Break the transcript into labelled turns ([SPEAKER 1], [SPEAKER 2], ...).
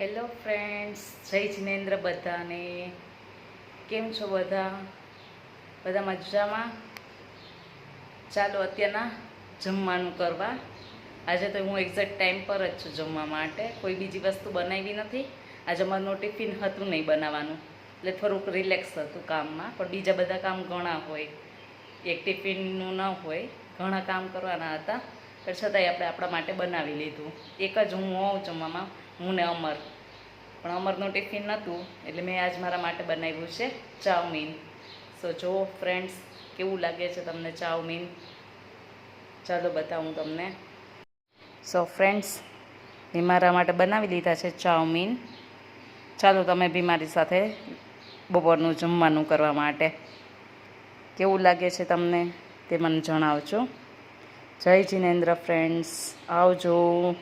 [SPEAKER 1] Hello friends જય જિનેન્દ્ર બધાને. કેમ છો બધા? બધા મજામાં? ચાલો અત્યારના જમવાનું કરવા. આજે તો હું એક્ઝેક્ટ ટાઈમ પર જ છું જમવા માટે. કોઈ બીજી વસ્તુ બનાવી નથી. આજે મારું ટિફિન હતું નહીં બનાવવાનું. એટલે થોડુંક રિલેક્સ હતું કામમાં. પણ બીજા બધા કામ ઘણા હોય. એક ટિફિનનું ન હોય. ઘણા કામ કરવાના હતા. પણ છતાંય આપણે આપણા માટે બનાવી લીધું. એક જ હું હોઉં જમવામાં. હું ને અમર. પણ અમરનું ટિફિન નહોતું, એટલે મેં આજ મારા માટે બનાવ્યું છે ચાઉમીન. સો જો ફ્રેન્ડ્સ કેવું લાગે છે તમને ચાઉમીન? ચાલો બતાવું તમને. સો ફ્રેન્ડ્સ મેં મારા માટે બનાવી લીધા છે ચાઉમીન. ચાલો તમે બી મારી સાથે બપોરનું જમવાનું કરવા માટે. કેવું લાગે છે તમને તે મને જણાવજો. જય જિનેન્દ્ર ફ્રેન્ડ્સ આવજો.